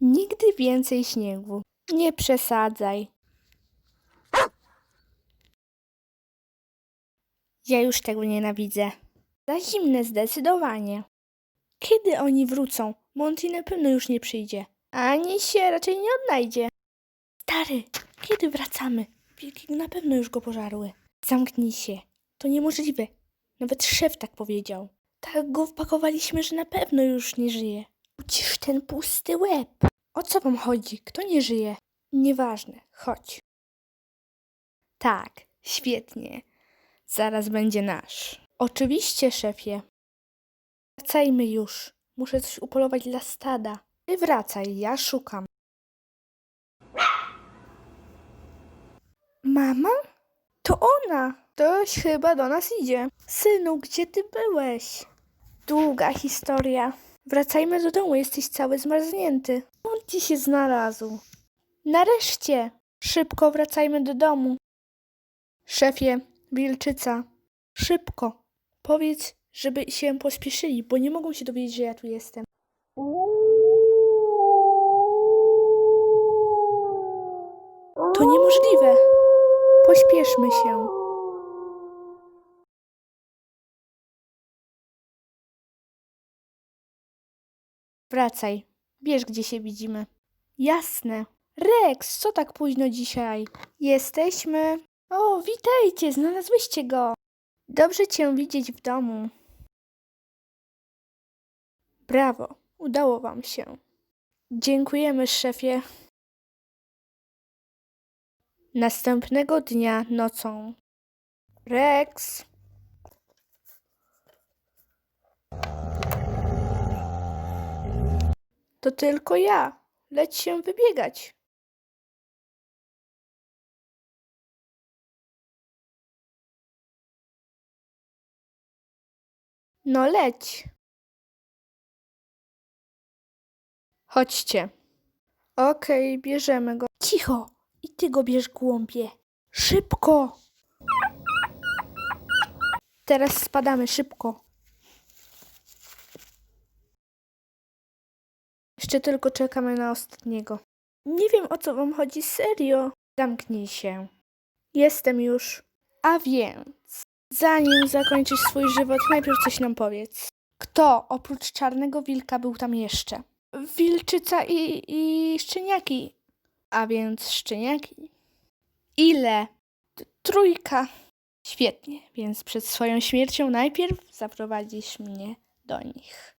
Nigdy więcej śniegu. Nie przesadzaj. Ja już tego nienawidzę. Za zimne zdecydowanie. Kiedy oni wrócą? Monty na pewno już nie przyjdzie. Ani się raczej nie odnajdzie. Stary, kiedy wracamy? Wilki na pewno już go pożarły. Zamknij się. To niemożliwe. Nawet szef tak powiedział. Tak go wpakowaliśmy, że na pewno już nie żyje. Ucisz ten pusty łeb. O co wam chodzi? Kto nie żyje? Nieważne, chodź. Tak, świetnie. Zaraz będzie nasz. Oczywiście, szefie. Wracajmy już. Muszę coś upolować dla stada. Ty wracaj, ja szukam. Mama? To ona! Ktoś chyba do nas idzie. Synu, gdzie ty byłeś? Długa historia. Wracajmy do domu, jesteś cały zmarznięty. On ci się znalazł. Nareszcie! Szybko wracajmy do domu. Szefie, wilczyca, szybko. Powiedz, żeby się pospieszyli, bo nie mogą się dowiedzieć, że ja tu jestem. To niemożliwe. Pośpieszmy się. Wracaj. Wiesz, gdzie się widzimy. Jasne. Rex, co tak późno dzisiaj? Jesteśmy. O, witajcie, znalazłyście go. Dobrze cię widzieć w domu. Brawo, udało wam się. Dziękujemy, szefie. Następnego dnia nocą. Rex. To tylko ja. Leć się wybiegać. No leć. Chodźcie. Okej, bierzemy go. Cicho! I ty go bierz, głąbie. Szybko! Teraz spadamy szybko. Jeszcze tylko czekamy na ostatniego. Nie wiem o co wam chodzi, serio. Zamknij się. Jestem już. A więc, zanim zakończysz swój żywot, najpierw coś nam powiedz. Kto oprócz czarnego wilka był tam jeszcze? Wilczyca i, i szczeniaki. A więc szczeniaki. Ile? Trójka. Świetnie, więc przed swoją śmiercią najpierw zaprowadzisz mnie do nich.